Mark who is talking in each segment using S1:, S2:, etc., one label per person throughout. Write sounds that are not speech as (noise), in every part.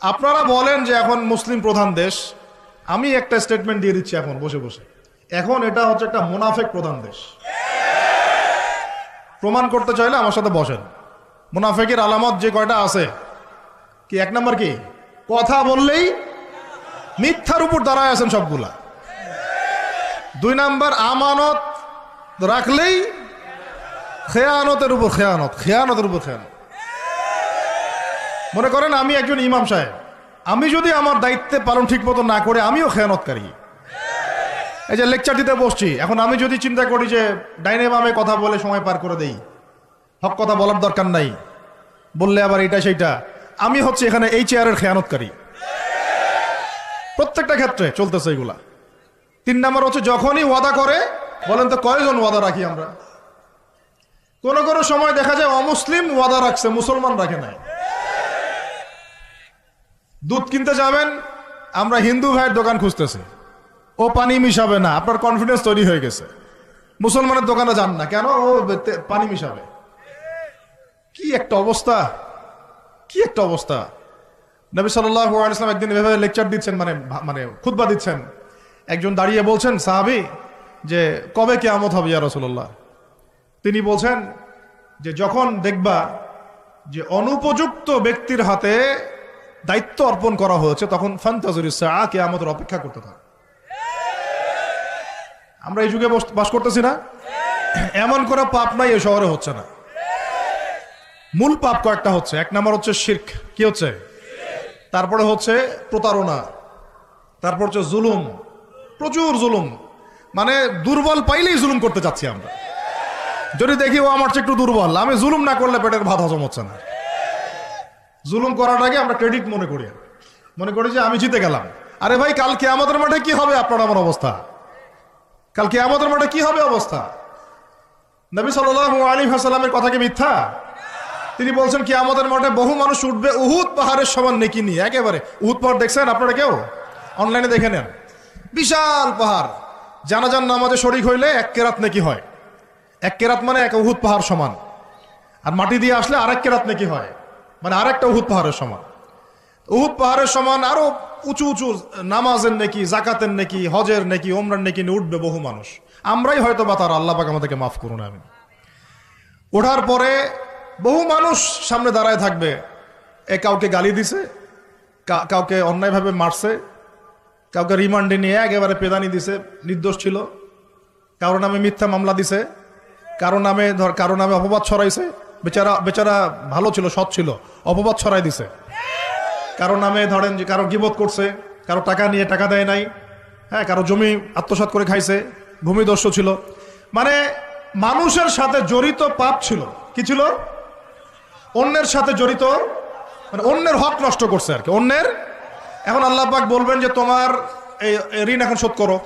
S1: আপনারা বলেন যে এখন মুসলিম প্রধান দেশ, আমি একটা স্টেটমেন্ট দিয়ে দিচ্ছি এখন, বসে বসে। এখন এটা হচ্ছে একটা মুনাফেক প্রধান দেশ। প্রমাণ করতে চাইলে আমার সাথে বসেন। মুনাফেকের আলামত যে কয়টা আছে? কি এক নম্বর কি? কথা বললেই মিথ্যার উপর দাঁড়ায় আছেন সবগুলা। দুই নাম্বার, আমানত রাখলেই খেয়ানতের উপর খেয়ানত, খেয়ানতের উপর খেয়ানত। মনে করেন আমি একজন ইমাম সাহেব। আমি যদি আমার দায়িত্বে পালন ঠিক মতো না করে, আমিও খেয়ানতকারী। এই যে লেকচার দিতে বসছি, এখন আমি যদি চিন্তা করি যে ডাইনে বামে কথা বলে সময় পার করে দেই, হক কথা বলার দরকার নাই, বললে আবার এটা সেইটা। আমি হচ্ছে এখানে এই চেয়ারের খেয়ানতকারী। প্রত্যেকটা ক্ষেত্রে চলতেছে এগুলা। তিন নাম্বার হচ্ছে যখনই ওয়াদা করে, বলেন তো কয়জন ওয়াদা রাখি আমরা? কোন কোনো সময় দেখা যায় অমুসলিম ওয়াদা রাখছে, মুসলমান রাখে নাই। দুধ কিনতে যাবেন, আমরা হিন্দু ভাইয়ের দোকান খুঁজতেছি। ও পানি মিশাবে না, আপনার কনফিডেন্স তৈরি হয়ে গেছে। মুসলমানের দোকানে যান না, কেন? ও পানি মিশাবে। কি একটা অবস্থা, কি একটা অবস্থা। নবী আলাইসলাম একদিন এভাবে লেকচার দিচ্ছেন মানে মানে খুতবা দিচ্ছেন। একজন দাঁড়িয়ে বলছেন, সাহাবি, যে কবে কেয়ামত হবে ইয়া রসুল্লাহ তিনি বলছেন যে, যখন দেখবা যে অনুপযুক্ত ব্যক্তির হাতে দায়িত্ব অর্পণ করা হয়েছে, তখন ফান্তাজুরি সা আমাদের অপেক্ষা করতে থাকে আমরা এই যুগে বস- করতেছি না? এমন করে পাপ নাই এই শহরে হচ্ছে না। মূল পাপ কয়েকটা হচ্ছে। এক নম্বর হচ্ছে শির্ক। কি হচ্ছে? তারপরে হচ্ছে প্রতারণা। তারপর হচ্ছে জুলুম। প্রচুর জুলুম। মানে দুর্বল পাইলেই জুলুম করতে চাচ্ছি আমরা। যদি দেখি, ও আমার চেয়ে একটু দুর্বল, আমি জুলুম না করলে পেটের ভাত হজম হচ্ছে না। জুলুম করাটাকে আমরা ক্রেডিট মনে করি। মনে করি যে আমি জিতে গেলাম। আরে ভাই কালকে আমাদের মাঠে কি হবে আপনার আমার অবস্থা? কালকে আমাদের মাঠে কি হবে অবস্থা? নবী সাল্লাল্লাহু আলাইহি ওয়াসাল্লামের কথা কি মিথ্যা? তিনি বলছেন কি আমাদের মাঠে বহু মানুষ উঠবে উহুদ পাহাড়ের সমান নেকি নিয়ে। একেবারে, উহুদ পাহাড় দেখছেন আপনারা কেউ? অনলাইনে দেখে নেন। বিশাল পাহাড়। জানাজান নামাজে শরিক হইলে এক কেরাত নেকি হয়। এক কেরাত মানে এক উহুদ পাহাড় সমান। আর মাটি দিয়ে আসলে আরেক কেরাত নেকি হয়। মানে আরেকটা উহুদ পাহাড়ের সমান। উহুদ পাহাড়ের সমান আরও উঁচু উঁচু নামাজের নাকি জাকাতের নাকি, হজের নাকি ওমরার নাকি উঠবে বহু মানুষ। আমরাই হয়তো বা তার আল্লাহ আমাদেরকে মাফ করুন আমি ওঠার পরে বহু মানুষ সামনে দাঁড়ায় থাকবে। এ কাউকে গালি দিছে কাউকে অন্যায়ভাবে মারছে, কাউকে রিমান্ডে নিয়ে একেবারে পেদানি দিছে, নির্দোষ ছিল। কারও নামে মিথ্যা মামলা দিছে, কারও নামে ধর, কারও নামে অপবাদ ছড়াইছে। বেচারা বেচারা ভালো ছিল, সৎ ছিল। অপবাদ ছড়াই দিছে। কারও নামে ধরেন যে কারও গিবত করছে, কারও টাকা নিয়ে টাকা দেয় নাই হ্যাঁ কারও জমি আত্মসাৎ করে খাইছে, ভূমিদস্যু ছিল। মানে মানুষের সাথে জড়িত পাপ ছিল। কি ছিল? অন্যের সাথে জড়িত মানে অন্যের হক নষ্ট করছে আর কি, অন্যের। এখন আল্লাহ পাক বলবেন যে তোমার এই ঋণ এখন শোধ করো।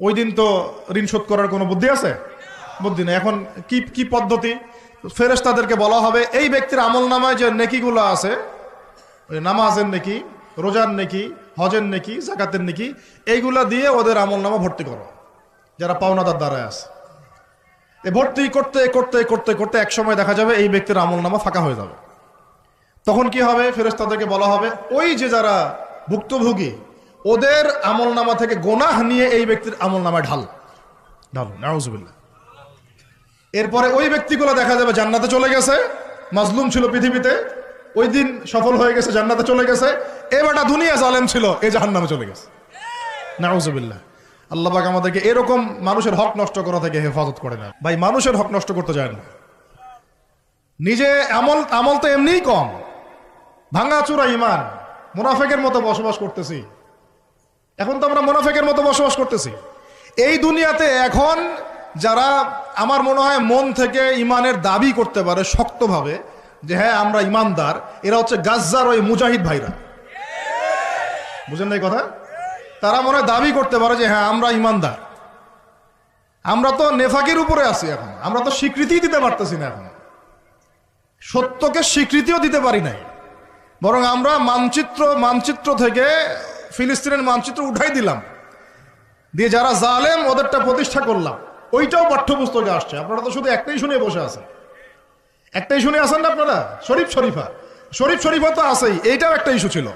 S1: ওই দিন তো ঋণ শোধ করার কোনো বুদ্ধি আছে? বুদ্ধি নেই। এখন কি কি পদ্ধতি? ফেরেস তাদেরকে বলা হবে, এই ব্যক্তির আমল নামায় যে নেকিগুলো আছে, ওই নামাজের নেকি, রোজার নেকি, হজের নেকি জাকাতের নেকি, এইগুলা দিয়ে ওদের আমল নামা ভর্তি করো, যারা পাওনাদার দ্বারায় আছে। এ ভর্তি করতে করতে করতে করতে এক সময় দেখা যাবে এই ব্যক্তির আমল নামা ফাঁকা হয়ে যাবে। তখন কি হবে? ফেরেস তাদেরকে বলা হবে, ওই যে যারা ভুক্তভোগী, ওদের আমল নামা থেকে গোনাহ নিয়ে এই ব্যক্তির আমল নামায় ঢাল। ঢাল, নাউজুবিল্লাহ। এরপরে ওই ব্যক্তিগুলো দেখা যাবে জান্নাতে চলে গেছে, মাজলুম ছিল পৃথিবীতে, ওই দিন সফল হয়ে গেছে, জান্নাতে চলে গেছে। এবারটা দুনিয়া জালেম ছিল এই জাহান্নামে চলে গেছে। নাউজুবিল্লাহ। আল্লাহ পাক আমাদেরকে এরকম মানুষের হক নষ্ট করা থেকে হেফাজত করে না। ভাই, মানুষের হক নষ্ট করতে যায় না। নিজে আমল আমল তো এমনিই কম। ভাঙাচুরা ইমান, মুনাফেকের মতো বসবাস করতেছি। এখন তো আমরা মুনাফেকের মতো বসবাস করতেছি। এই দুনিয়াতে এখন যারা আমার মনে হয় মন থেকে ইমানের দাবি করতে পারে শক্তভাবে, যে হ্যাঁ আমরা ইমানদার, এরা হচ্ছে গাজ্জার ওই মুজাহিদ ভাইরা। বুঝেন এই কথা? তারা মনে দাবি করতে পারে যে হ্যাঁ আমরা ইমানদার। আমরা তো নেফাকের উপরে আছি এখন। আমরা তো স্বীকৃতি দিতে পারতেছি না এখন। সত্যকে স্বীকৃতিও দিতে পারি নাই। বরং আমরা মানচিত্র মানচিত্র থেকে ফিলিস্তিনের মানচিত্র উঠাই দিলাম। দিয়ে যারা জালেম, ওদেরটা প্রতিষ্ঠা করলাম। ওইটাও পাঠ্যপুস্তকে আসছে। আপনারা তো শুধু একটাই শুনে বসে আছেন। একটাই শুনে আছেন না আপনারা? শরীফ শরীফা। শরীফ শরীফও তো আছেই। এইটাও একটা ইস্যু ছিল।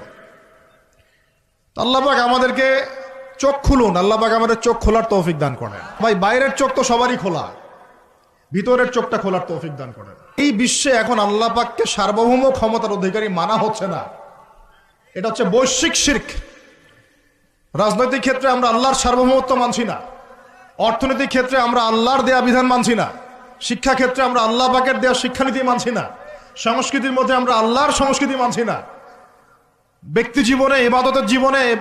S1: তো আল্লাহ পাক আমাদেরকে চোখ খুলুন। আল্লাহ পাক আমাদের চোখ খোলার তৌফিক দান করেন। ভাই, বাইরের চোখ তো সবারই খোলা। ভিতরের চোখটা খোলার তৌফিক দান করেন। এই বিশ্বে এখন আল্লাহ পাককে সার্বভৌম ক্ষমতার অধিকারী মানা হচ্ছে না। এটা হচ্ছে বৈশ্বিক শির্ক। রাজনৈতিক ক্ষেত্রে আমরা আল্লাহর সার্বভৌমত্ব মানছি না। অর্থনৈতিক ক্ষেত্রে আমরা আল্লাহর দেয়া বিধান মানছি না। শিক্ষা ক্ষেত্রে আমরা আল্লাহ পাকের দেয়া শিক্ষানীতি মানছি না। সংস্কৃতির মধ্যে আমরা আল্লাহর সংস্কৃতি মানছি না। ব্যক্তি জীবনে, ইবাদতের জীবনে,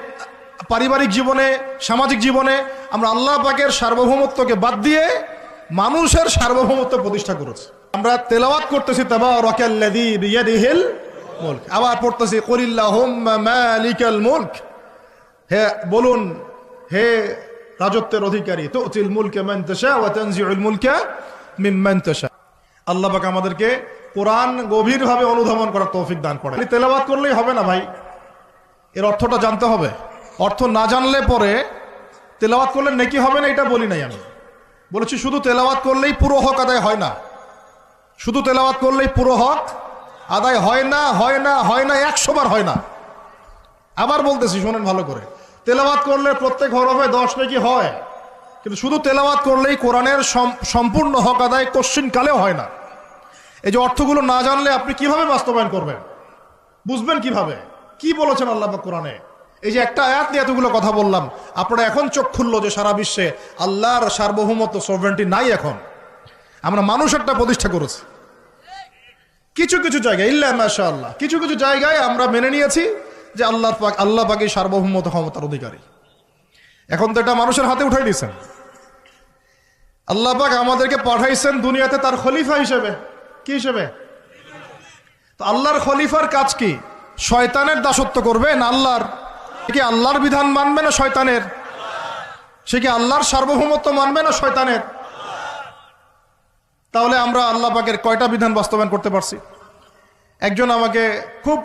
S1: পারিবারিক জীবনে, সামাজিক জীবনে আমরা আল্লাহ পাকের সার্বভৌমত্বকে বাদ দিয়ে মানুষের সার্বভৌমত্ব প্রতিষ্ঠা করেছি। আমরা তেলাওয়াত করতেছি তাবা রকাল্লাযী বিয়াদিহিল মুলক। আবার পড়তেছি, কুলিল্লাহুম্মা মালিকাল মুলক। হে, বলুন, হে রাজত্বের অধিকারী। তুতিল মুলকে মান তাশা ওয়া তানজিউল মুলকা মিম্মান আল্লাহ পাক আমাদেরকে কোরআন গভীরভাবে অনুধাবন করার তৌফিক দান করে তেলাওয়াত করলেই হবে না ভাই? এর অর্থটা জানতে হবে। অর্থ না জানলে পরে তেলাওয়াত করলে নেকি হবে না এটা বলি নাই আমি। বলেছি শুধু তেলাওয়াত করলেই পুরো হক আদায় হয় না। শুধু তেলাওয়াত করলেই পুরো হক আদায় হয় না হয় না হয় না, একশো বার হয় না। আবার বলতেছি, শোনেন ভালো করে। তেলাওয়াত করলে প্রত্যেক হরফে দশ নাকি হয়। কিন্তু শুধু তেলাওয়াত করলেই কোরআনের সম- সম্পূর্ণ হক আদায় কোশ্চিন কালেও হয় না। এই যে অর্থগুলো না জানলে আপনি কীভাবে বাস্তবায়ন করবেন? বুঝবেন কীভাবে? কি বলেছেন আল্লাহ কোরআনে? এই যে একটা আয়াত নিয়ে এতগুলো কথা বললাম, আপনারা এখন চোখ খুললো যে সারা বিশ্বে আল্লাহর সার্বভৌমত্ব সভরেন্টি নাই এখন। আমরা মানুষ একটা প্রতিষ্ঠা করেছি। কিছু কিছু জায়গায় ইল্লা মাশা আল্লাহ কিছু কিছু জায়গায় আমরা মেনে নিয়েছি যে আল্লাহ পাক, আল্লাহ পাকে সার্বভৌমত ক্ষমতার অধিকারী। এখন তো এটা মানুষের হাতে উঠাই দিয়েছেন। আল্লাহ পাক আমাদেরকে পাঠাইছেন দুনিয়াতে তার খলিফা হিসেবে। কি হিসেবে? তো আল্লাহর খলিফার কাজ কি? শয়তানের দাসত্ব করবে না আল্লাহর? কি আল্লাহর বিধান মানবে না শয়তানের? সে কি আল্লাহর সার্বভৌমত্ব মানবে না শয়তানের? তাহলে আমরা আল্লাহ পাকের কয়টা বিধান বাস্তবায়ন করতে পারছি? একজন আমাকে খুব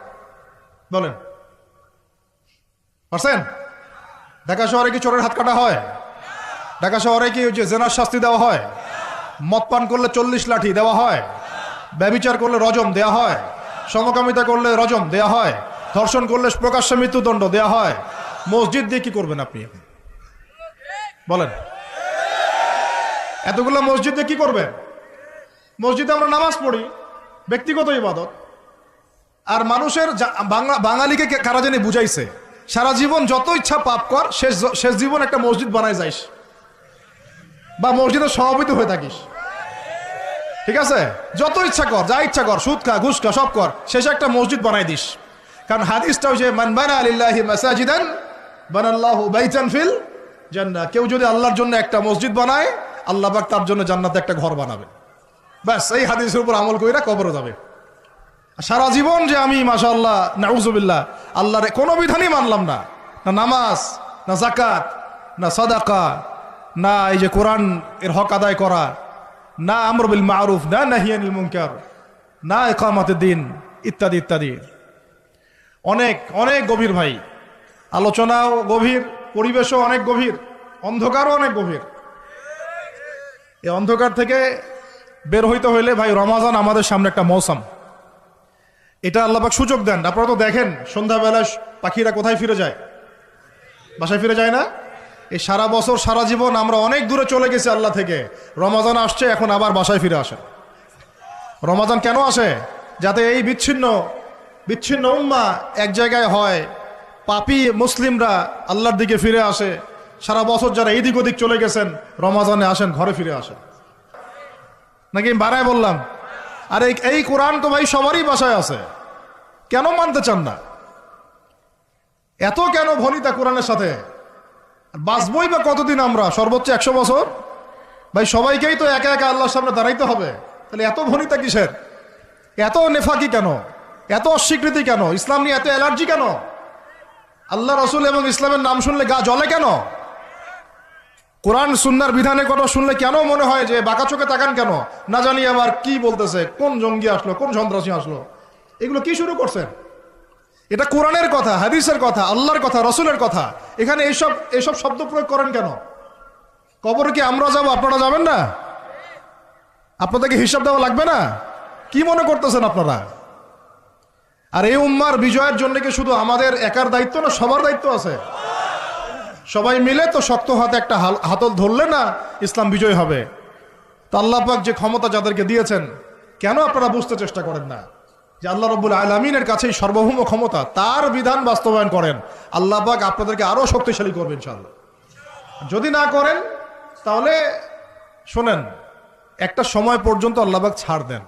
S1: বলেন। পারছেন? ঢাকা শহরে কি চোরের হাত কাটা হয়? ঢাকা শহরে কি যে জেনার শাস্তি দেওয়া হয়? মদ পান করলে চল্লিশ লাঠি দেওয়া হয়? ব্যবিচার করলে রজম দেয়া হয়? সমকামিতা করলে রজম দেয়া হয়? ধর্ষণ করলে প্রকাশ্য মৃত্যুদণ্ড দেয়া হয়? মসজিদ দিয়ে কি করবেন আপনি? বলেন। এতগুলো মসজিদে কি করবেন? মসজিদে আমরা নামাজ পড়ি, ব্যক্তিগত ইবাদত। আর মানুষের বাঙালিকে কারা জানি বুঝাইছে? সারা জীবন যত ইচ্ছা পাপ কর, শেষ শেষ জীবন একটা মসজিদ বানায় যাইস। বা মসজিদের সভাপতি হয়ে থাকিস। ঠিক আছে? যত ইচ্ছা কর, যা ইচ্ছা কর, সুদ খা, ঘুষ খা, সব কর, শেষে একটা মসজিদ বানাই দিস। কারণ হাদিসটা হচ্ছে মান বানা আলিল্লাহি মাসাজিদান, বানাল্লাহু বাইতান ফিল জান্নাহ। কেউ যদি আল্লাহর জন্য একটা মসজিদ বানায়, আল্লাহ পাক তার জন্য জান্নাতে একটা ঘর বানাবে। ব্যাস, এই হাদিসের উপর আমল কইরা কবরে যাবে। সারা জীবন যে আমি, মাশাআল্লাহ নাউজুবিল্লাহ আল্লাহর কোনো বিধানই মানলাম না। না নামাজ, না জাকাত না সাদাকা, না এই যে কোরআন এর হক আদায় করা, না আমর বিল মারুফ, না নাহিয়ানিল মুনকার, না ইকামাতের দিন, ইত্যাদি ইত্যাদি। অনেক অনেক গভীর ভাই। আলোচনাও গভীর, পরিবেশও অনেক গভীর, অন্ধকারও অনেক গভীর। এই অন্ধকার থেকে বের হইতে হইলে ভাই, রমাজান আমাদের সামনে একটা মৌসুম। এটা আল্লাপাক সুযোগ দেন। আপনারা তো দেখেন, সন্ধ্যাবেলা পাখিরা কোথায় ফিরে যায়? বাসায় ফিরে যায় না? এই সারা বছর, সারা জীবন আমরা অনেক দূরে চলে গেছি আল্লাহ থেকে। রমাজান আসছে, এখন আবার বাসায় ফিরে আসে রমাজান কেন আসে? যাতে এই বিচ্ছিন্ন বিচ্ছিন্ন উম্মা এক জায়গায় হয়, পাপি মুসলিমরা আল্লাহর দিকে ফিরে আসে। সারা বছর যারা এদিক ওদিক চলে গেছেন, রমাজানে আসেন, ঘরে ফিরে আসেন। নাকি বানায় বললাম? আর এই কোরআন তো ভাই সবারই বাসায় আছে। কেন মানতে চান না? এত কেন ভনিতা কোরআনের সাথে? বাঁচবই বা কতদিন আমরা? সর্বোচ্চ একশো বছর? ভাই সবাইকেই তো একা একা আল্লাহর সামনে দাঁড়াইতে হবে। তাহলে এত ভনিতা কিসের? এত নেফাকি কেন? এত অস্বীকৃতি কেন? ইসলাম নিয়ে এত অ্যালার্জি কেন? আল্লাহ রসুল এবং ইসলামের নাম শুনলে গা জ্বলে কেন? কোরআন সুন্নার বিধানের কথা শুনলে কেন মনে হয় যে বাঁকা চোখে তাকান কেন? না জানি আবার কি বলতেছে, কোন জঙ্গি আসলো, কোন সন্ত্রাসী আসলো। এগুলো কি শুরু করছেন? এটা কোরআনের কথা, হাদিসের কথা, আল্লাহর কথা, রসুলের কথা। এখানে এইসব এইসব শব্দ প্রয়োগ করেন কেন? কবরে কি আমরা যাব? আপনারা যাবেন না? আপনাদেরকে হিসাব দেওয়া লাগবে না? কি মনে করতেছেন আপনারা? আর এই উম্মার বিজয়ের জন্য কি শুধু আমাদের একার দায়িত্ব না সবার দায়িত্ব আছে? সবাই মিলে তো শক্ত হাতে একটা হাতল ধরলে না ইসলাম বিজয় হবে। তো আল্লাহ পাক যে ক্ষমতা যাদেরকে দিয়েছেন, কেন আপনারা বুঝতে চেষ্টা করেন না? যে আল্লাহ রব্বুল আলমিনের কাছেই সর্বভৌম ক্ষমতা, তার বিধান বাস্তবায়ন করেন। আল্লাহ পাক আপনাদেরকে আরও শক্তিশালী করবেন ইনশাল্লাহ যদি না করেন, তাহলে শোনেন, একটা সময় পর্যন্ত আল্লাহবাক ছাড় দেন।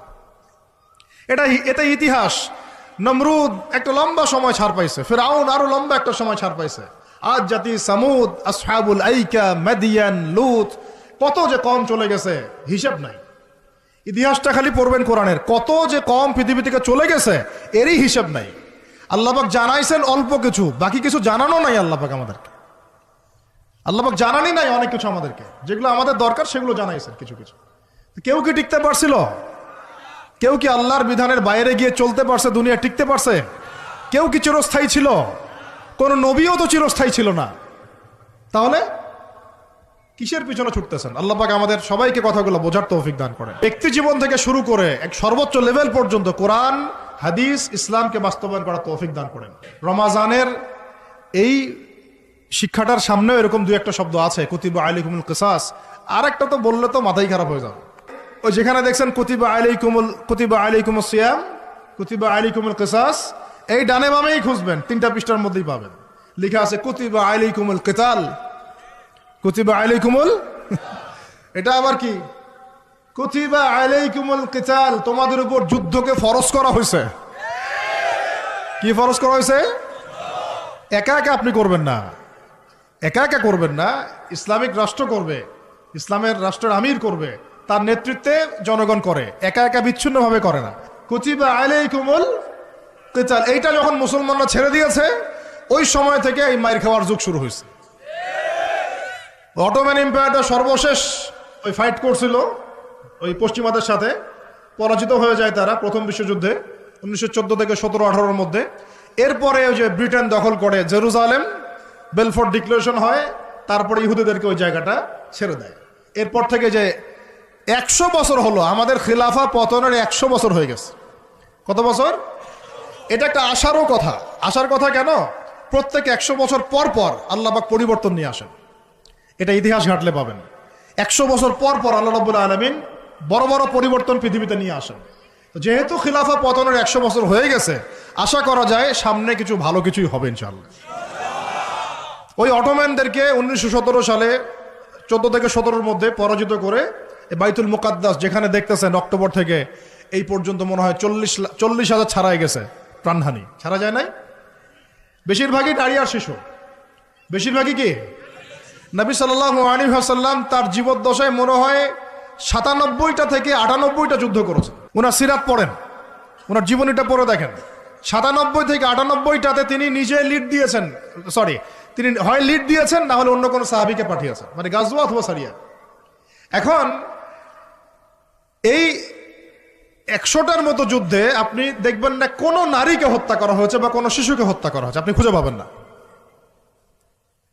S1: এটা এটা ইতিহাস। নমরুদ একটা লম্বা সময় ছাড় পাইছে। ফেরাউন আরও লম্বা একটা সময় ছাড় পাইছে। আজ জাতি সামুদ, আসহাবুল আইকা, মেদিয়ান, লুত, কত যে কম চলে গেছে, হিসাব নাই। ইতিহাসটা খালি পড়বেন কোরআনের, কত যে কম পৃথিবী থেকে চলে গেছে, এরই হিসাব নাই। আল্লাহবাক জানাইছেন অল্প কিছু, বাকি কিছু জানানো নাই আল্লাহবাক আমাদেরকে। আল্লাহবাক জানানি নাই অনেক কিছু আমাদেরকে, যেগুলো আমাদের দরকার সেগুলো জানাইছেন কিছু কিছু। কেউ কি টিকতে পারছিল? কেউ কি আল্লাহর বিধানের বাইরে গিয়ে চলতে পারছে, দুনিয়া টিকতে পারছে? কেউ কি চিরস্থায়ী ছিল? কোন নবীও তো চিরস্থায়ী ছিল না। তাহলে কিসের পিছনে ছুটতেছেন? আল্লাহ পাক আমাদের সবাইকে কথাগুলো বোঝার তৌফিক দান করেন। ব্যক্তি জীবন থেকে শুরু করে এক সর্বোচ্চ লেভেল পর্যন্ত কোরআন, হাদিস, ইসলামকে বাস্তবায়ন করার তৌফিক দান করেন। রমাজানের এই শিক্ষাটার সামনেও এরকম দুই একটা শব্দ আছে, কুতিবা আলিকুমুল কিসাস। আর একটা তো বললে তো মাথাই খারাপ হয়ে যাবে। ওই যেখানে দেখছেন কুতিবা আলাইকুমুল কুতিবা আলাইকুমুল সিয়াম, কুতিবা আলাইকুমুল কিসাস এই ডানে বামেই খুঁজবেন, তিনটা পৃষ্ঠার মধ্যেই পাবেন। লেখা আছে, কুতিবা আলাইকুমুল কিতাল। কুতিবা আলাইকুমুল? (laughs) এটা আবার কি? কুতিবা আলাইকুমুল কিতাল। তোমাদের উপর যুদ্ধকে ফরজ করা হয়েছে। কি ফরজ করা হয়েছে? একা একা আপনি করবেন না। একা একা করবেন না, ইসলামিক রাষ্ট্র করবে, ইসলামের রাষ্ট্রের আমির করবে, তার নেতৃত্বে জনগণ করে, একা একা বিচ্ছিন্নভাবে করে না। কুচিবা আলাইকুমুল কিতাল এইটা যখন মুসলমানরা ছেড়ে দিয়েছে, ওই সময় থেকে এই মায়ের খাওয়ার যুগ শুরু হয়েছে। অটোম্যান এম্পায়ারটা সর্বশেষ ওই ফাইট করছিল, ওই পশ্চিমাদের সাথে। পরাজিত হয়ে যায় তারা প্রথম বিশ্বযুদ্ধে, উনিশশো চোদ্দ থেকে সতেরো আঠারোর মধ্যে। এরপরে ওই যে ব্রিটেন দখল করে জেরুজালেম বেলফোর্ড ডিক্লারেশন হয়, তারপরে ইহুদিদেরকে ওই জায়গাটা ছেড়ে দেয়। এরপর থেকে যে একশো বছর হলো, আমাদের খিলাফা পতনের একশো বছর হয়ে গেছে। কত বছর? এটা একটা আশারও কথা। আশার কথা কেন? প্রত্যেক একশো বছর পর পর আল্লাহবাক পরিবর্তন নিয়ে আসেন। এটা ইতিহাস ঘাটলে পাবেন। একশো বছর পর পর আল্লাহ রব্বুল আলমিন বড় বড় পরিবর্তন পৃথিবীতে নিয়ে আসেন। যেহেতু খিলাফা পতনের একশো বছর হয়ে গেছে, আশা করা যায় সামনে কিছু ভালো কিছুই হবে ইনশাল্লাহ ওই অটোম্যানদেরকে উনিশশো সতেরো সালে চোদ্দ থেকে সতেরোর মধ্যে পরাজিত করে বাইতুল মুকাদ্দাস যেখানে দেখতেছেন অক্টোবর থেকে এই পর্যন্ত মনে হয় চল্লিশ চল্লিশ হাজার ছাড়াই গেছে। প্রাণহানি। ছাড়া যায় নাই? বেশিরভাগই নারী আর শিশু। বেশিরভাগই কি? নবী সাল্লাহ আলী হাসাল্লাম তার জীবদ্দশায় মনে হয় সাতানব্বইটা থেকে আটানব্বইটা যুদ্ধ করেছে। ওনার সিরাত পড়েন। ওনার জীবনীটা পড়ে দেখেন। সাতানব্বই থেকে আটানব্বইটাতে তিনি নিজে লিড দিয়েছেন। সরি, তিনি হয় লিড দিয়েছেন, না হলে অন্য কোনো সাহাবিকে পাঠিয়েছেন। মানে গাজওয়া অথবা সারিয়া। এখন এই একশোটার মতো যুদ্ধে আপনি দেখবেন না কোনো নারীকে হত্যা করা হয়েছে বা কোনো শিশুকে হত্যা করা হয়েছে। আপনি খুঁজে পাবেন না।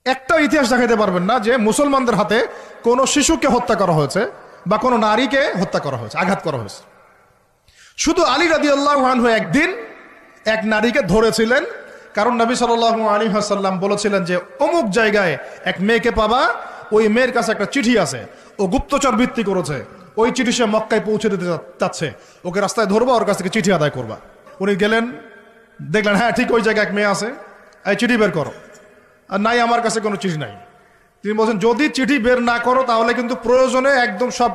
S1: একটা ইতিহাস দেখাতে পারবেন না যে মুসলমানদের হাতে কোনো শিশুকে হত্যা করা হয়েছে বা কোনো নারীকে হত্যা করা হয়েছে, আঘাত করা হয়েছে। শুধু আলী রাদি আল্লাহ একদিন এক নারীকে ধরেছিলেন, কারণ নবী সাল আলী হাসাল্লাম বলেছিলেন যে, অমুক জায়গায় এক মেয়েকে পাবা, ওই মেয়ের কাছে একটা চিঠি আছে, ও গুপ্তচর বৃত্তি করেছে ওই চিঠি সে মক্কায় পৌঁছে দিতে চাচ্ছে। ওকে রাস্তায় ধরবা, ওর কাছ থেকে চিঠি আদায় করবা। উনি গেলেন, দেখলেন হ্যাঁ ঠিক ওই জায়গায় এক মেয়ে আছে। এই চিঠি বের করো। আর নাই, আমার কাছে কোনো চিঠি নাই। তিনি বলছেন, যদি চিঠি বের না করো, তাহলে কিন্তু প্রয়োজনে একদম সব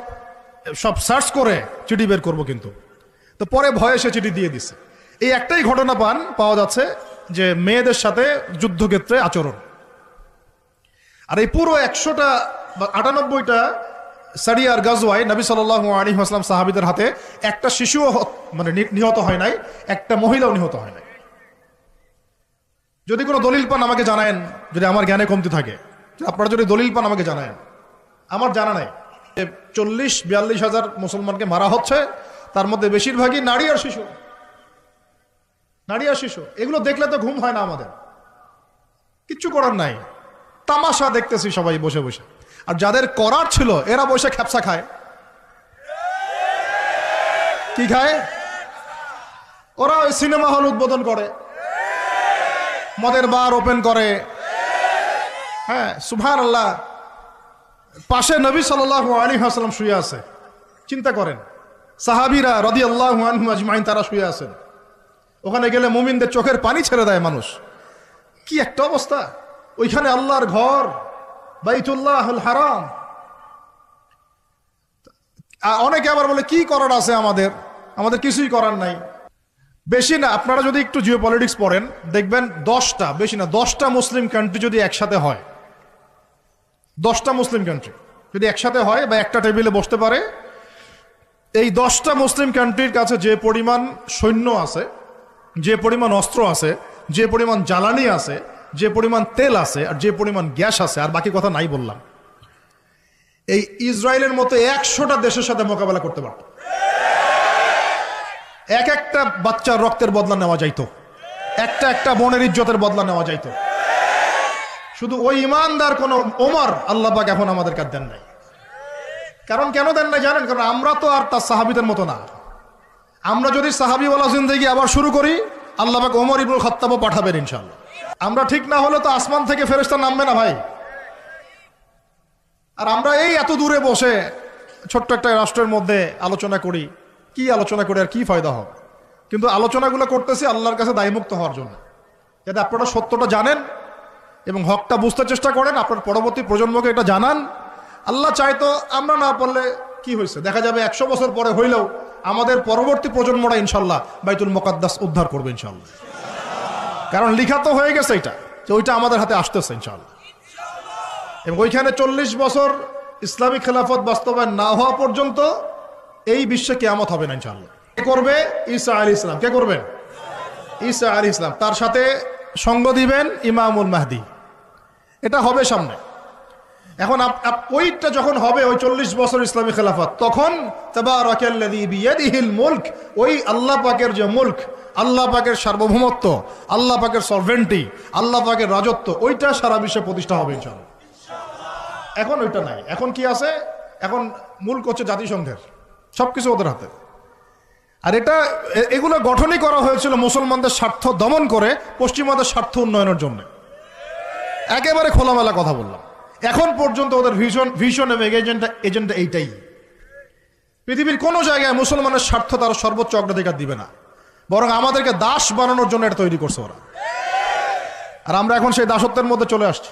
S1: সব সার্চ করে চিঠি বের করব কিন্তু। তো পরে ভয়ে সে চিঠি দিয়ে দিছে। এই একটাই ঘটনা পান, পাওয়া যাচ্ছে যে মেয়েদের সাথে যুদ্ধক্ষেত্রে আচরণ। আর এই পুরো একশোটা বা আটানব্বইটা সারিয়ার গাজওয়ায় নবী সাল্লাহ আলী আসলাম সাহাবিদের হাতে একটা শিশুও মানে নিহত হয় নাই, একটা মহিলাও নিহত হয় নাই। যদি কোনো দলিল পান আমাকে জানায়েন, যদি আমার জ্ঞানে কমতি থাকে। আপনারা যদি দলিল পান আমাকে জানায়েন। আমার জানা নাই। চল্লিশ, বিয়াল্লিশ হাজার মুসলমানকে মারা হচ্ছে, তার মধ্যে বেশিরভাগই নারী আর শিশু। নারী আর শিশু। এগুলো দেখলে তো ঘুম হয় না আমাদের। কিচ্ছু করার নাই। তামাশা দেখতেছি সবাই বসে বসে। আর যাদের করার ছিল, এরা বসে খ্যাপসা খায়। কি খায়? ওরা ওই সিনেমা হল উদ্বোধন করে। মদের বার ওপেন করে। হ্যাঁ সুভান আল্লাহ পাশে নবী সাল্লাহ আলী হাসলাম শুয়ে আছে। চিন্তা করেন। সাহাবিরা রদি আল্লাহ আজমাইন, তারা শুয়ে আছেন। ওখানে গেলে মুমিনদের চোখের পানি ছেড়ে দেয় মানুষ। কি একটা অবস্থা। ওইখানে আল্লাহর ঘর। বাইতুল্লাহ হারাম। অনেকে আবার বলে, কি করার আছে আমাদের? আমাদের কিছুই করার নাই। বেশি না, আপনারা যদি একটু জিও পলিটিক্স পড়েন, দেখবেন দশটা, বেশি না, দশটা মুসলিম কান্ট্রি যদি একসাথে হয়, দশটা মুসলিম কান্ট্রি যদি একসাথে হয় বা একটা টেবিলে বসতে পারে, এই দশটা মুসলিম কান্ট্রির কাছে যে পরিমাণ সৈন্য আছে, যে পরিমাণ অস্ত্র আছে, যে পরিমাণ জ্বালানি আছে যে পরিমাণ তেল আছে আর যে পরিমাণ গ্যাস আছে, আর বাকি কথা নাই বললাম। এই ইসরায়েলের মতো একশোটা দেশের সাথে মোকাবেলা করতে পারত। এক একটা বাচ্চার রক্তের বদলা নেওয়া যাইতো। একটা একটা বোনের ইজ্জতের বদলা নেওয়া যাইতো। শুধু ওই ইমানদার কোন ওমর আল্লাহ পাক এখন আমাদের কাছে দেন নাই। কারণ কেন দেন নাই জানেন? কারণ আমরা তো আর তার সাহাবিদের মতো না। আমরা যদি সাহাবিওয়ালা জিন্দগি আবার শুরু করি আল্লাহ পাক ওমর ইবুল খত্তাবও পাঠাবেন ইনশাল্লাহ আমরা ঠিক না হলে তো আসমান থেকে ফেরেস্তা নামবে না ভাই। আর আমরা এই এত দূরে বসে ছোট্ট একটা রাষ্ট্রের মধ্যে আলোচনা করি, কি আলোচনা করে আর কি ফায়দা হবে কিন্তু আলোচনাগুলো করতেছি আল্লাহর কাছে দায়মুক্ত হওয়ার জন্য। যাতে আপনারা সত্যটা জানেন এবং হকটা বুঝতে চেষ্টা করেন, আপনার পরবর্তী প্রজন্মকে এটা জানান। আল্লাহ চাইতো আমরা না পারলে কি হয়েছে? দেখা যাবে একশো বছর পরে হইলেও আমাদের পরবর্তী প্রজন্মটা ইনশাল্লাহ বাইতুল মোকাদ্দাস উদ্ধার করবে ইনশাল্লাহ। কারণ লিখা তো হয়ে গেছে এটা, যে ওইটা আমাদের হাতে আসতেছে ইনশাল্লাহ এবং ওইখানে চল্লিশ বছর ইসলামিক খেলাফত বাস্তবায়ন না হওয়া পর্যন্ত এই বিশ্বে কেয়ামত হবে না ইনশাল্লাহ কে করবে? ঈসা আলী ইসলাম। কে করবেন? ঈসা আলী ইসলাম। তার সাথে সঙ্গ দিবেন ইমামুল মাহদি। এটা হবে সামনে। এখন ওইটা যখন হবে, ওই চল্লিশ বছর ইসলামী খেলাফত, তখন বিয়াদিহিল মুলক, ওই আল্লাহ পাকের যে মুলক আল্লাহ পাকের সার্বভৌমত্ব, আল্লাহ পাকের সরভেন্টি আল্লাহ পাকের রাজত্ব, ওইটা সারা বিশ্বে প্রতিষ্ঠা হবে ইনশাআল্লাহ। এখন ওইটা নাই। এখন কি আছে? এখন মূল করছে জাতিসংঘের সব কিছু ওদের হাতে। আর এটা এগুলো গঠনই করা হয়েছিল মুসলমানদের স্বার্থ দমন করে পশ্চিমাদের স্বার্থ উন্নয়নের জন্য। একেবারে খোলামেলা কথা বললাম। এখন পর্যন্ত ওদের ভিশন ভিশন এবং এজেন্ডা এজেন্ডা এইটাই। পৃথিবীর কোনো জায়গায় মুসলমানের স্বার্থ তারা সর্বোচ্চ অগ্রাধিকার দিবে না। বরং আমাদেরকে দাস বানানোর জন্য এটা তৈরি করছে ওরা। আর আমরা এখন সেই দাসত্বের মধ্যে চলে আসছি।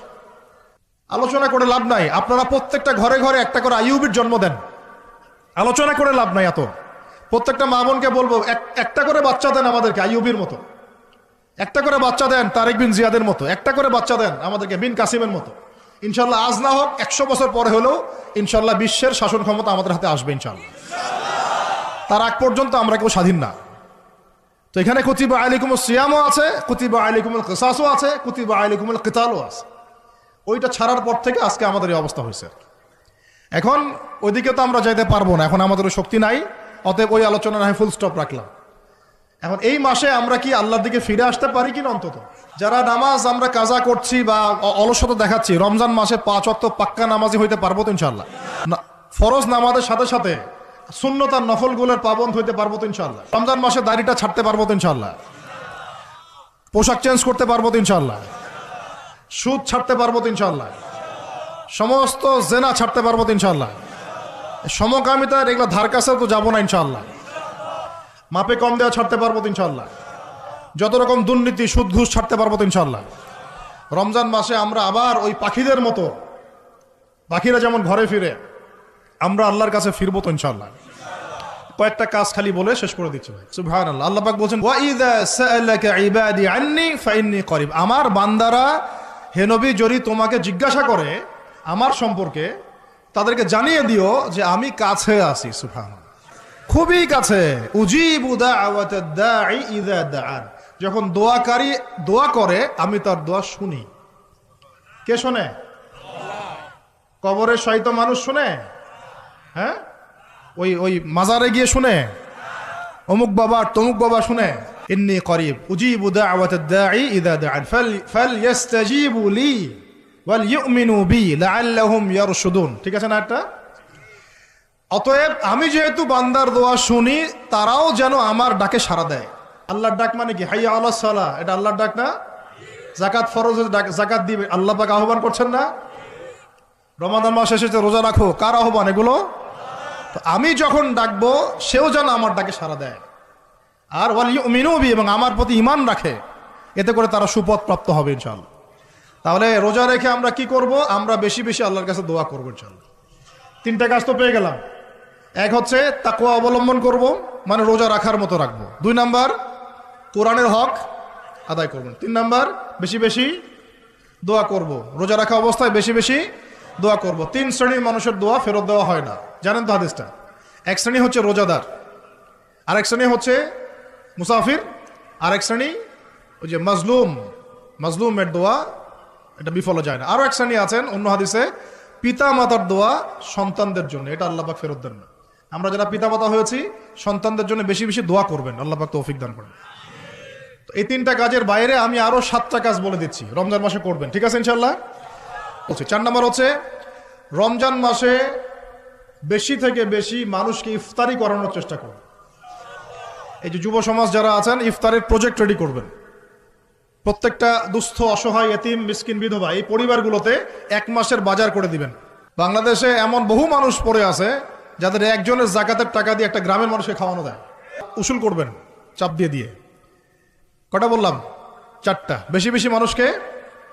S1: আলোচনা করে লাভ নাই। আপনারা প্রত্যেকটা ঘরে ঘরে একটা করে আইউবির জন্ম দেন। আলোচনা করে লাভ নাই এত। প্রত্যেকটা মা বোনকে বলব, এক- একটা করে বাচ্চা দেন আমাদেরকে আইউবির মতো। একটা করে বাচ্চা দেন তারেক বিন জিয়াদের মতো। একটা করে বাচ্চা দেন আমাদেরকে বিন কাসিমের মতো। ইনশাল্লাহ আজ না হোক, একশো বছর পরে হলেও ইনশাল্লাহ বিশ্বের শাসন ক্ষমতা আমাদের হাতে আসবে ইনশাল্লাহ। তার আগ পর্যন্ত আমরা কেউ স্বাধীন না। তো এখানে কুতিবা আলিকুমুল সিয়ামও আছে, কুতিবা আলিকুমুল কিসাসও আছে, কুতিবা আলিকুমুল কিতালও আছে। ওইটা ছাড়ার পর থেকে আজকে আমাদের এই অবস্থা হয়েছে এখন ওইদিকে তো আমরা যাইতে পারব না, এখন আমাদের শক্তি নাই, অতএব ওই আলোচনা না ফুল স্টপ রাখলাম। এখন এই মাসে আমরা কি আল্লাহর দিকে ফিরে আসতে পারি কিনা অন্তত? যারা নামাজ আমরা কাজা করছি বা অলসতা দেখাচ্ছি, রমজান মাসে পাঁচ অক্ত পাক্কা নামাজি হইতে পারব তো ইনশাল্লাহ ফরজ নামাজের সাথে সাথে শূন্যতার নফল নফলগুলোর পাবন্ধ হইতে পারব তো ইনশাল্লাহ রমজান মাসে দাড়িটা ছাড়তে পারব তো ইনশাল্লাহ পোশাক চেঞ্জ করতে পারব তো ইনশাল্লাহ সুদ ছাড়তে পারব তো ইনশাল্লাহ সমস্ত জেনা ছাড়তে পারব তো ইনশাল্লাহ সমকামিতার এগুলো ধার কাছে তো যাব না ইনশাল্লাহ মাপে কম দেওয়া ছাড়তে পারব তো ইনশাল্লাহ যত রকম দুর্নীতি, সুদ, ঘুষ ছাড়তে পারব তো ইনশাল্লাহ রমজান মাসে আমরা আবার ওই পাখিদের মতো, পাখিরা যেমন ঘরে ফিরে আমরা আল্লাহর কাছে ফিরবো তো ইনশাল্লাহ কয়েকটা কাজ খালি বলে শেষ করে দিচ্ছি ভাই। সুবহানাল্লাহ। আল্লাহ পাক বলছেন করিব। আমার বান্দারা হেনবি যদি তোমাকে জিজ্ঞাসা করে আমার সম্পর্কে, তাদেরকে জানিয়ে দিও যে আমি কাছে আছি সুফান খুবই কাছে। উজিবু যখন দোয়াকারী দোয়া করে, আমি তার দোয়া শুনি। কে শোনে? কবরের সহিত মানুষ শুনে? হ্যাঁ? ওই ওই মাজারে গিয়ে শুনে? অমুক বাবা তমুক বাবা শুনে? ইন্নি করিব, উজিবু দাওয়াতাদ দাঈ ইযা দাআন ফাল ফালইস্তাজিবু লি ওয়াল ইউমিনু বি লাআল্লাহুম ইয়ারশুদুন। ঠিক আছে না একটা অতএব আমি যেহেতু বান্দার দোয়া শুনি, তারাও যেন আমার ডাকে সাড়া দেয়। আল্লাহর ডাক মানে কি? হাইয়া আল্লাহ সালাহ। এটা আল্লাহর ডাক না? জাকাত ফরজ ডাক- জাকাত দিবে। আল্লাহ পাক আহ্বান করছেন না? রমাদান মাস এসেছে, রোজা রাখো। কার আহ্বান এগুলো? তো আমি যখন ডাকবো, সেও যেন আমার ডাকে সাড়া দেয়। আর ওয়াল ইউমিনুবি এবং আমার প্রতি ইমান রাখে, এতে করে তারা সুপথ প্রাপ্ত হবে ইনশাআল্লাহ। তাহলে রোজা রেখে আমরা কি করব? আমরা বেশি বেশি আল্লাহর কাছে দোয়া করব ইনশাআল্লাহ। তিনটা কাজ তো পেয়ে গেলাম। এক হচ্ছে তাকুয়া অবলম্বন করব মানে রোজা রাখার মতো রাখব। দুই নাম্বার, কোরআনের হক আদায় করব। তিন নাম্বার, বেশি বেশি দোয়া করব। রোজা রাখা অবস্থায় বেশি বেশি দোয়া করব। তিন শ্রেণির মানুষের দোয়া ফেরত দেওয়া হয় না। জানেন তো হাদিসটা? এক শ্রেণি হচ্ছে রোজাদার, আরেক শ্রেণি হচ্ছে মুসাফির, আরেক শ্রেণি ওই যে মাজলুম। মাজলুমের দোয়া, এটা বিফলে যায় না। আরও এক শ্রেণি আছেন, অন্য হাদিসে পিতা মাতার দোয়া সন্তানদের জন্য। এটা আল্লাপাক ফেরত দেন না। আমরা যারা পিতা মাতা হয়েছি, সন্তানদের জন্য বেশি বেশি দোয়া করবেন। আল্লাপাক তৌফিক দান করেন। এই তিনটা কাজের বাইরে আমি আরও সাতটা কাজ বলে দিচ্ছি। রমজান মাসে করবেন। ঠিক আছে ইনশাল্লাহ বলছি চার নম্বর হচ্ছে, রমজান মাসে বেশি থেকে বেশি মানুষকে ইফতারি করানোর চেষ্টা করুন। এই যে যুব সমাজ যারা আছেন, ইফতারের প্রজেক্ট রেডি করবেন। প্রত্যেকটা দুস্থ, অসহায়, এতিম, মিসকিন, বিধবা এই পরিবারগুলোতে এক মাসের বাজার করে দিবেন। বাংলাদেশে এমন বহু মানুষ পড়ে আছে, যাদের একজনের জাকাতের টাকা দিয়ে একটা গ্রামের মানুষকে খাওয়ানো দেয়। উসুল করবেন, চাপ দিয়ে দিয়ে। কটা বললাম? চারটা। বেশি বেশি মানুষকে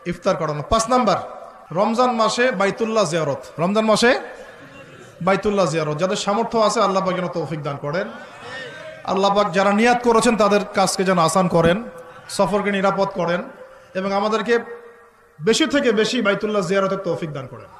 S1: ইফতার করানো। পাঁচ নাম্বার রমজান মাসে বাইতুল্লাহ জিয়ারত। রমজান মাসে বাইতুল্লাহ জিয়ারত। যাদের সামর্থ্য আছে আল্লাহ পাক যেন তৌফিক দান করেন। আল্লাহ পাক যারা নিয়াত করেছেন তাদের কাজকে যেন আসান করেন, সফরকে নিরাপদ করেন এবং আমাদেরকে বেশি থেকে বেশি বাইতুল্লাহ জিয়ারতের তৌফিক দান করেন।